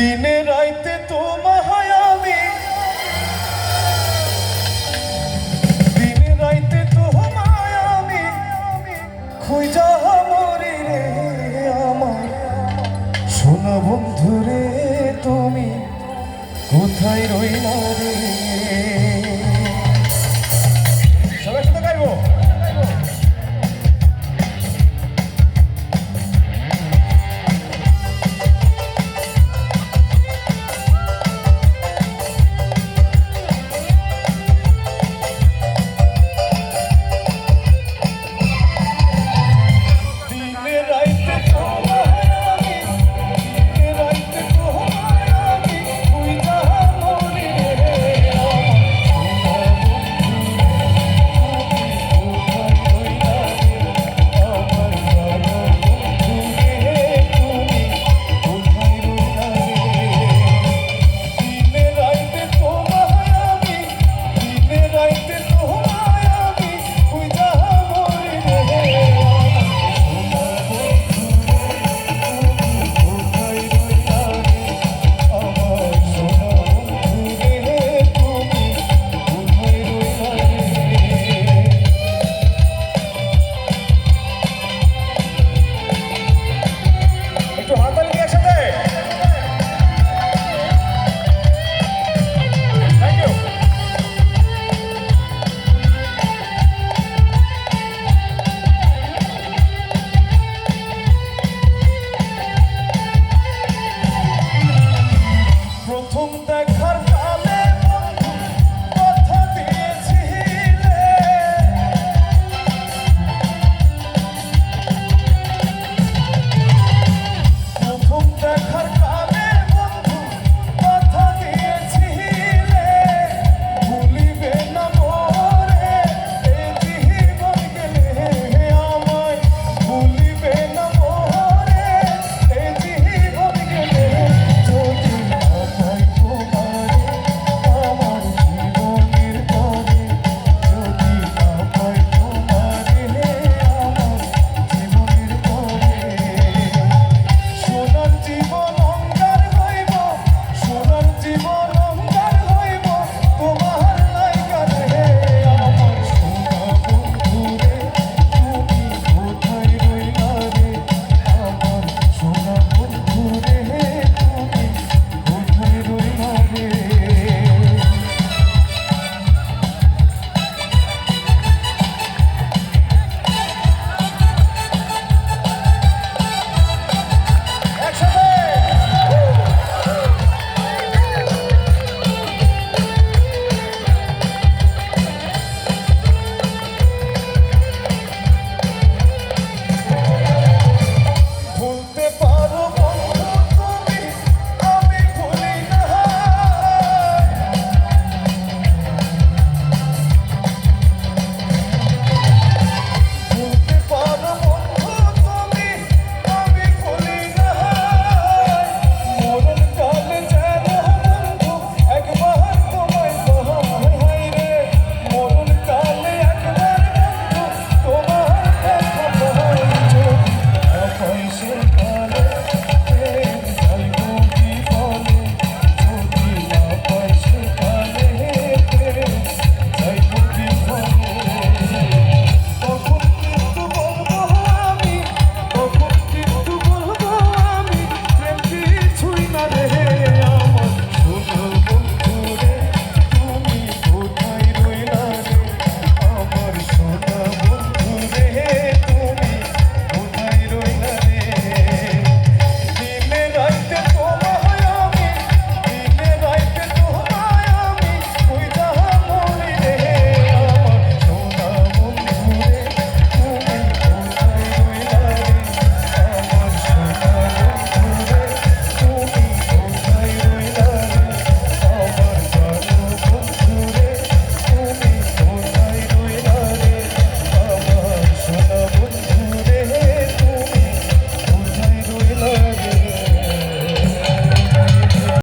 দিনে রাইতে তোমায় আমি। দিনে রাইতে তোমায় আমি। খুঁজা মরি রে আমার। শোনা বন্ধু রে তুমি কোথায় রইলা রে?